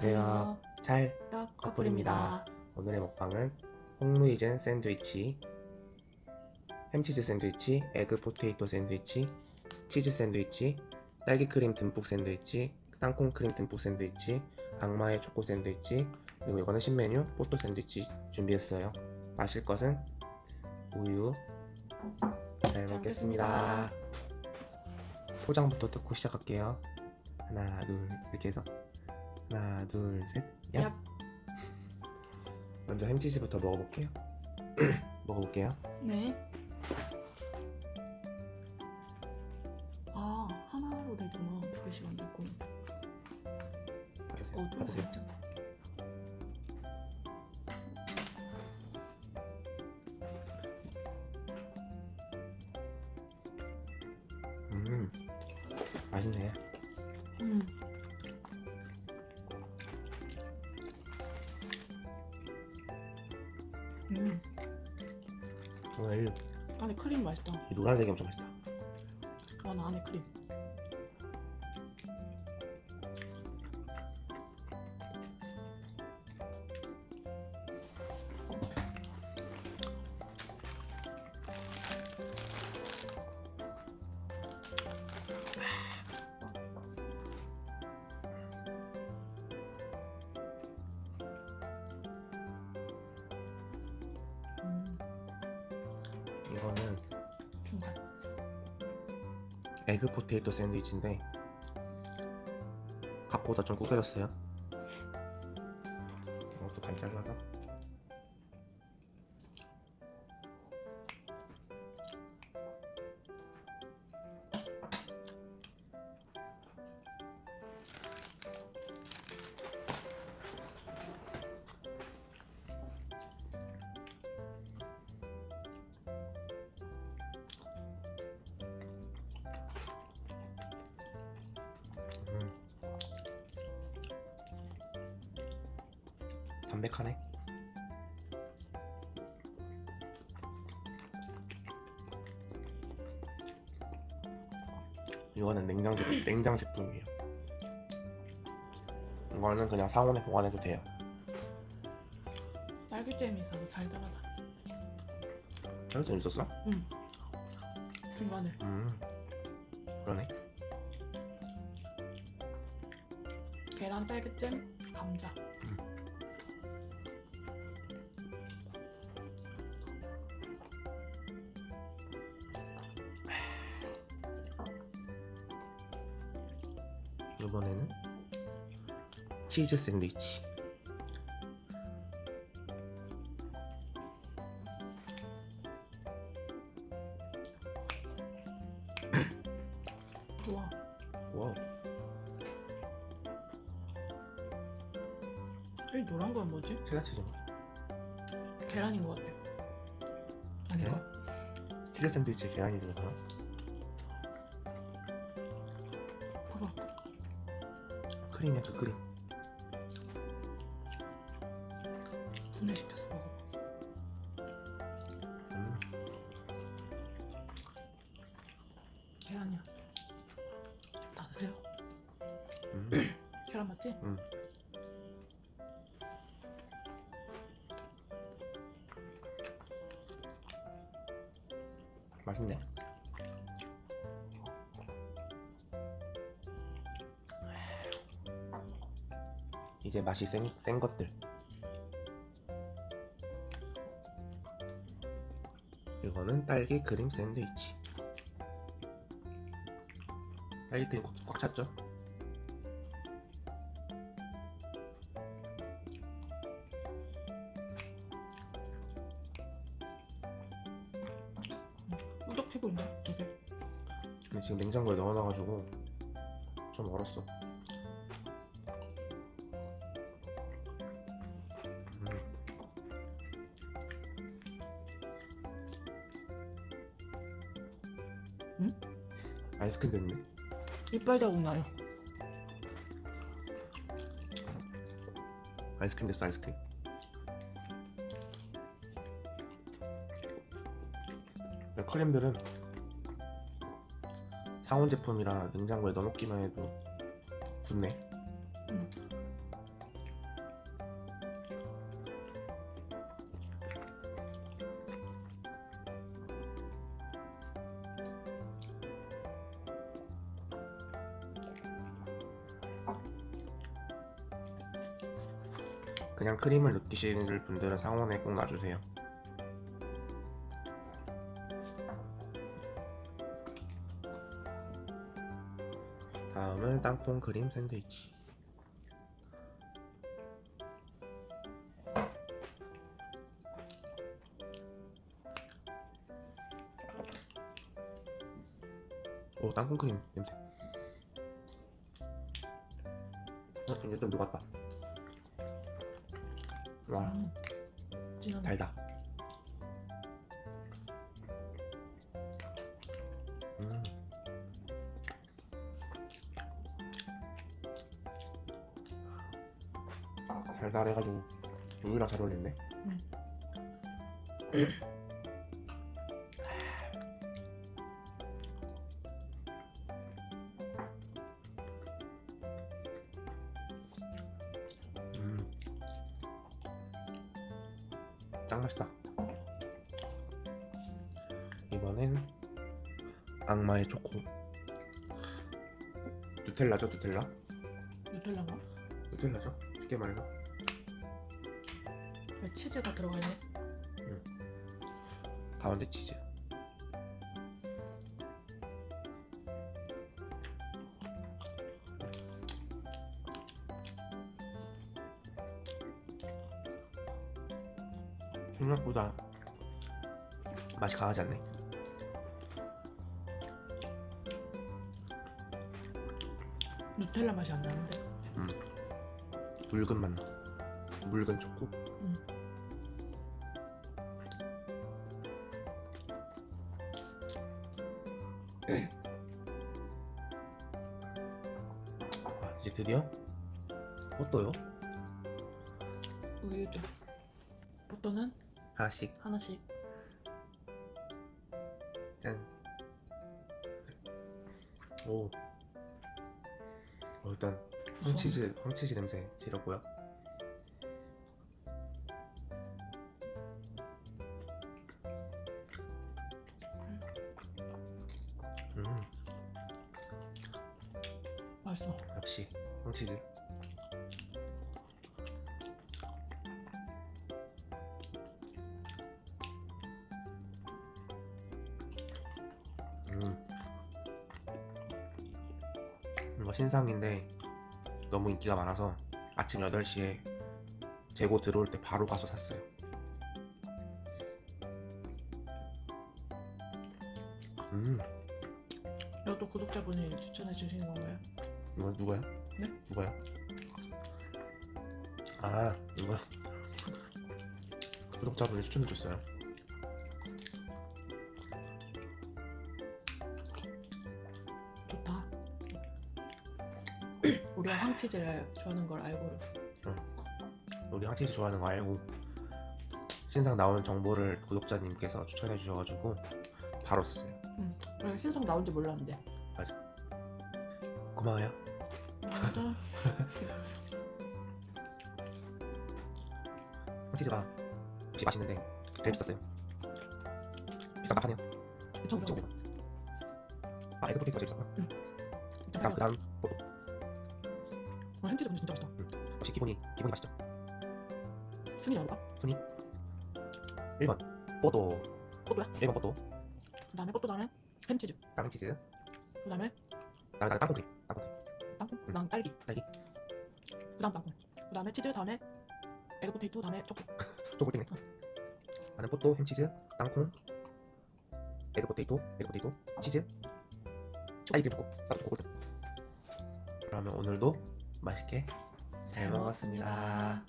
안녕하세요. 잘떡 커플입니다. 오늘의 먹방은 홍루이젠 샌드위치, 햄치즈 샌드위치, 에그 포테이토 샌드위치, 치즈 샌드위치, 딸기 크림 듬뿍 샌드위치, 땅콩 크림 듬뿍 샌드위치, 악마의 초코 샌드위치, 그리고 이거는 신메뉴 포토 샌드위치 준비했어요. 마실 것은 우유. 잘 먹겠습니다. 포장부터 뜯고 시작할게요. 하나, 둘, 이렇게 해서 하나, 둘, 셋, 얍. 얍. 먼저 햄치즈부터 먹어볼게요. 먹어볼게요. 네. 아 하나로 되구나. 두 개씩 안 되고. 받으세요. 어, 또 받으세요. 음, 음. 오늘 안에 크림 맛있다. 이 노란색이 엄청 맛있다. 와, 나 안에 크림. 중간. 에그 포테이토 샌드위치인데 갓보다 좀 구겨졌어요. 이것도 반 잘라서 담백하네. 이거는 냉장 제품, 냉장 제품이에요. 이거는 그냥 상온에 보관해도 돼요. 딸기잼이 있어서 달달하다. 좀 있었어? 중간에. 음, 그러네. 계란 딸기잼, 감자. 이번에는 치즈 샌드위치. 우와. 와우. 이 노란 건 뭐지? 체다치즈인가? 계란인 것 같아. 아닌가? 치즈 샌드위치에 계란이 들어가 크림이야 그 크림. 분해시켜서 먹어. 음, 계란이야. 다 드세요. 음, 계란 맞지? 음. 맛있네. 이제 맛이 센, 센 것들. 이거는 딸기 크림 샌드위치. 딸기 크림 꽉, 꽉 찼죠? 보인다. 되게. 근데 지금 냉장고에 넣어놔가지고 좀 얼었어. 아이스크림 됐네. 이빨 자국 나요. 아이스크림 됐어 아이스크림. 컬림들은 상온 제품이라 냉장고에 넣어놓기만 해도 굳네. 그냥 크림을 느끼시는 분들은 상온에 꼭 놔주세요. 다음은 땅콩 크림 샌드위치. 오 땅콩 크림 냄새. 어 이제 좀 녹았다. 와 음. 진한 달다. 음. 달달해가지고 우유랑 잘 어울리네. 음. 짱 맛있다. 이번엔 악마의 초코. 누텔라죠, 누텔라? 누텔라인가? 누텔라죠? 쉽게 말해서. 왜 치즈가 들어가 있네? 가운데 치즈. 생각보다 맛이 강하지 않네. 누텔라 맛이 안 나는데. 묽은 맛 나. 묽은 초코. 음. 아, 이제 드디어 포도요. 우유죠. 보통은 하나씩 하나씩. 짠. 오. 어, 일단 황치즈 황치즈 냄새 지렸고요. 음 맛있어. 역시 황치즈. 신상인데 너무 인기가 많아서 아침 8시에 재고 들어올 때 바로 가서 샀어요. 음, 이것도 구독자분이 추천해 주시는 건가요? 이거 누가요? 네? 누가요? 아, 이거 구독자분이 추천해 줬어요. 우리가 황치즈를 좋아하는 걸 알고 우리 황치즈 좋아하는 거 알고 신상 나온 정보를 구독자님께서 추천해 주셔가지고 바로 샀어요. 응. 우리가 신상 나온지 몰랐는데. 고마워요. 맞아. 황치즈가 역시 맛있는데 되게 비쌌어요. 비싸다 하네요. 저 2,500원. 아, 에그 포테이토가 제일? 일단 다음, 그 다음 뭐, 어, 햄치즈 근데 진짜 맛있다. 역시 기본이 기본이 맛있죠. 순위 나올까? 1번 뽀도 뽀또야? 1번 뽀도 그 다음에 뽀또 다음에 햄치즈. 땅치즈 그 다음에 나, 나 땅콩 크림 땅콩 크림 땅콩. 그 다음 딸기. 딸기. 그 다음 땅콩. 그 다음에 치즈. 다음에 에그 포테이토. 다음에 초코. 초콜릿네 나는 뽀도 햄치즈 땅콩 에그 포테이토 에그 포테이토 치즈 딸기 볶고 나도 초콜릿 그러면 오늘도 맛있게 잘 먹었습니다.